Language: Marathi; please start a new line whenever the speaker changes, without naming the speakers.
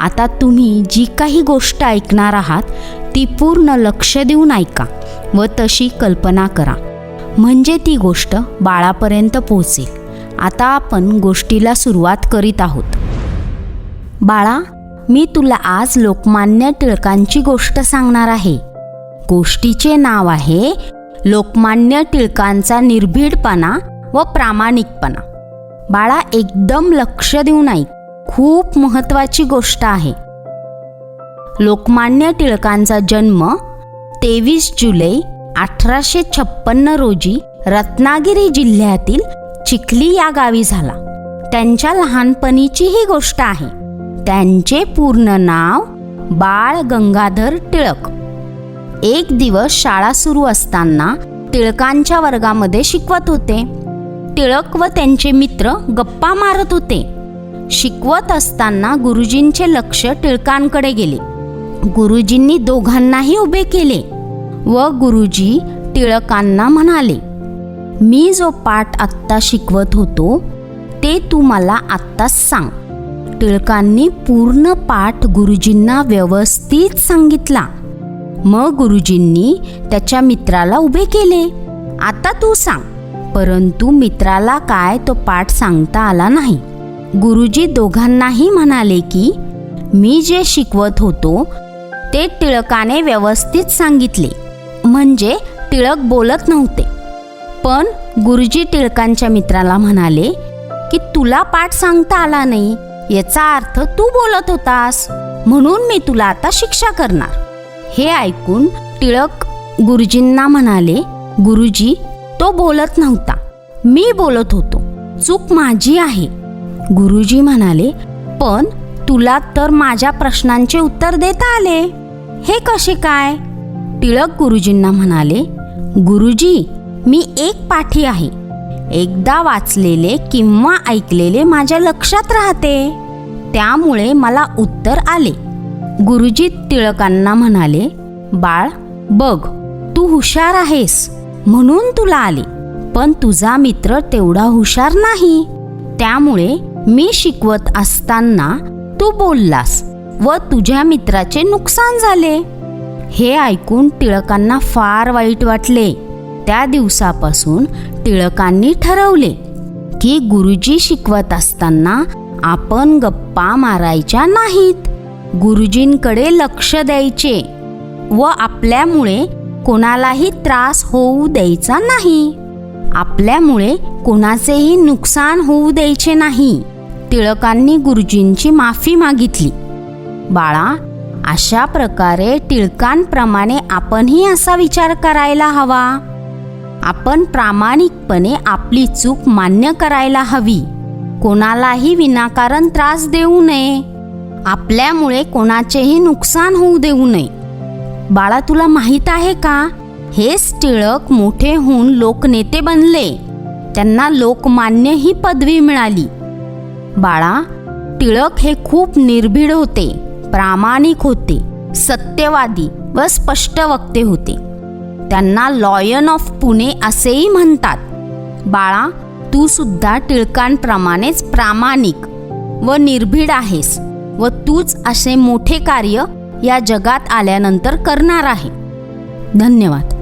आता तुम्ही जी काही गोष्ट ऐकणार आहात ती पूर्ण लक्ष देऊन ऐका व तशी कल्पना करा. म्हणजे ती गोष्ट बाळापर्यंत पोहोचेल. आता आपण गोष्टीला सुरुवात करीत आहोत. बाळा मी तुला आज लोकमान्य टिळकांची गोष्ट सांगणार आहे. गोष्टीचे नाव आहे लोकमान्य टिळकांचा निर्भीडपणा व प्रामाणिकपणा. बाळा एकदम लक्ष देऊन ऐक. खूप महत्त्वाची गोष्ट आहे. लोकमान्य टिळकांचा जन्म तेवीस जुलै अठराशे छप्पन्न रोजी रत्नागिरी जिल्ह्यातील चिखली या गावी झाला. त्यांच्या लहानपणीची ही गोष्ट आहे. त्यांचे पूर्ण नाव बाळ गंगाधर टिळक. एक दिवस शाळा सुरू असताना टिळकांच्या वर्गामध्ये शिकवत होते. टिळक व त्यांचे मित्र गप्पा मारत होते. शिकवत असताना गुरुजींचे लक्ष टिळकांकडे गेले. गुरुजींनी दोघांनाही उभे केले व गुरुजी टिळकांना म्हणाले मी जो पाठ आत्ता शिकवत होतो ते तू मला आत्ताच सांग. टिळकांनी पूर्ण पाठ गुरुजींना व्यवस्थित सांगितला. मग गुरुजींनी त्याच्या मित्राला उभे केले आता तू सांग. परंतु मित्राला काय तो पाठ सांगता आला नाही. गुरुजी दोघांनाही म्हणाले की मी जे शिकवत होतो ते टिळकाने व्यवस्थित सांगितले. म्हणजे टिळक बोलत नव्हते. पण गुरुजी टिळकांच्या मित्राला म्हणाले की तुला पाठ सांगता आला नाही. याचा अर्थ तू बोलत होतास. म्हणून मी तुला आता शिक्षा करणार. हे ऐकून टिळक गुरुजींना म्हणाले गुरुजी तो बोलत नव्हता. मी बोलत होतो. चूक माझी आहे. गुरुजी म्हणाले पण तुला तर माझ्या प्रश्नांचे उत्तर देता आले. हे कसे काय? टिळक गुरुजींना म्हणाले गुरुजी मी एक पाठी आहे. एकदा वाचलेले किंवा ऐकलेले माझ्या लक्षात राहते. त्यामुळे मला उत्तर आले. गुरुजी टिळकांना म्हणाले बाळ बघ तू हुशार आहेस म्हणून तुला आले. पण तुझा मित्र तेवढा हुशार नाही. त्यामुळे मी शिकवत असताना तू बोललास व तुझ्या मित्राचे नुकसान झाले. हे ऐकून टिळकांना फार वाईट वाटले. त्या दिवसापासून टिळकांनी ठरवले की गुरुजी शिकवत असताना आपण गप्पा मारायच्या नाहीत. गुरुजींकडे लक्ष द्यायचे व आपल्यामुळे कोणालाही त्रास होऊ द्यायचा नाही. आपल्यामुळे कोणाचेही नुकसान होऊ द्यायचे नाही. टिळकांनी गुरुजींची माफी मागितली. बाळा अशा प्रकारे टिळकांप्रमाणे आपणही असा विचार करायला हवा. आपण प्रामाणिकपणे आपली चूक मान्य करायला हवी. कोणालाही विनाकारण त्रास देऊ नये. आपल्यामुळे कोणाचेही नुकसान होऊ देऊ नये. बाळा तुला माहीत आहे का? हेच टिळक मोठे होऊन लोकनेते बनले. त्यांना लोकमान्य ही पदवी मिळाली. बाळा टिळक हे खूप निर्भीड होते प्रामाणिक होते सत्यवादी व स्पष्ट वक्ते होते. त्यांना लॉयन ऑफ पुणे असेही म्हणतात. बाळा तू सुद्धा टिळकांप्रमाणेच प्रामाणिक व निर्भीड आहेस व तूच असे मोठे कार्य या जगात आल्यानंतर करणार आहे. धन्यवाद.